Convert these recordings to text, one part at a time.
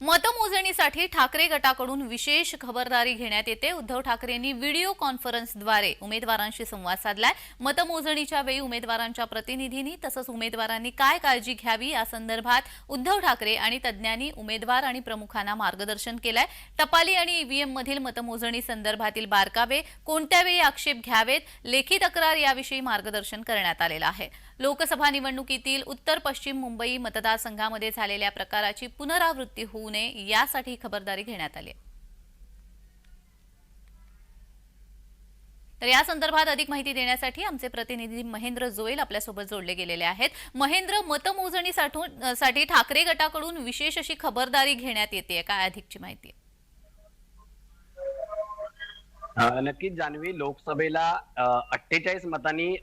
मतमोजणीसाठी ठाकरे गटाकडून विशेष खबरदारी घेण्यात येते. उद्धव ठाकरेंनी व्हिडिओ कॉन्फरन्सद्वारे उमेदवारांशी संवाद साधलाय. मतमोजणीच्या वेळी उमेदवारांच्या प्रतिनिधींनी तसंच उमेदवारांनी काय काळजी घ्यावी या संदर्भात उद्धव ठाकरे आणि तज्ज्ञांनी उमेदवार आणि प्रमुखांना मार्गदर्शन केलंय. टपाली आणि ईव्हीएम मधील मतमोजणी संदर्भातील बारकावे कोणत्या वेळी आक्षेप घ्यावेत? लेखी तक्रार याविषयी मार्गदर्शन करण्यात आलेलं आहे. लोकसभा निवडणुकीतील उत्तर पश्चिम मुंबई मतदारसंघामध्ये झालेल्या प्रकाराची पुनरावृत्ती होऊ नये यासाठी खबरदारी घेण्यात आली आहे. तर या संदर्भात अधिक माहिती देण्यासाठी आमचे प्रतिनिधी महेंद्र जोईल आपल्यासोबत जोडले गेलेले आहेत महेंद्र मतमोजणीसाठी साठी ठाकरे गटाकडून विशेष अशी खबरदारी घेण्यात येते काय अधिकची माहिती आहे? नक्कीच जान्हवी लोकसभेला अठ्ठेचाळीस मतांनी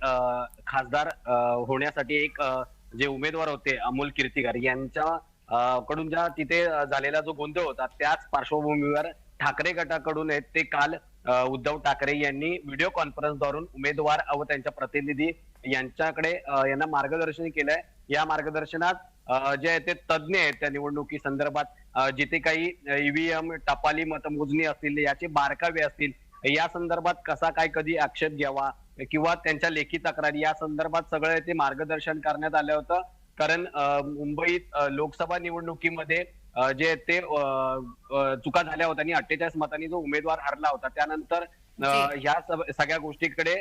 खासदार होण्यासाठी एक जे उमेदवार होते अमोल कीर्तिकर यांच्या कडून ज्या तिथे झालेला जो गोंधळ होता त्याच पार्श्वभूमीवर ठाकरे गटाकडून आहेत ते काल उद्धव ठाकरे यांनी व्हिडिओ कॉन्फरन्सद्वारून उमेदवार व त्यांच्या प्रतिनिधी यांच्याकडे यांना मार्गदर्शन केलंय. या मार्गदर्शनात जे आहे ते तज्ज्ञ आहेत त्या निवडणुकी संदर्भात. जिथे काही ईव्हीएम टपाली मतमोजणी असतील याचे बारकावे असतील या संदर्भात कसा काय कधी आक्षेप घ्यावा किंवा त्यांच्या लेखी तक्रारी या संदर्भात सगळं ते मार्गदर्शन करण्यात आलं होतं. कारण मुंबईत लोकसभा निवडणुकीमध्ये जे ते चुका झाल्या होत्या आणि अठ्ठेचाळीस मतांनी जो उमेदवार हरला होता त्यानंतर. ह्या सग- सगळ्या गोष्टीकडे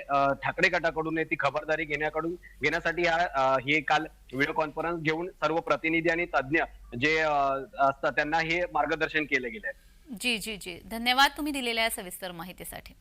ठाकरे गटाकडून ती खबरदारी घेण्याकडून घेण्यासाठी हा अ, हे काल व्हिडिओ कॉन्फरन्स घेऊन सर्व प्रतिनिधी आणि तज्ज्ञ जे असतात त्यांना हे मार्गदर्शन केलं गेलं आहे जी जी जी. धन्यवाद तुम्ही दिलेल्या सविस्तर माहितीसाठी.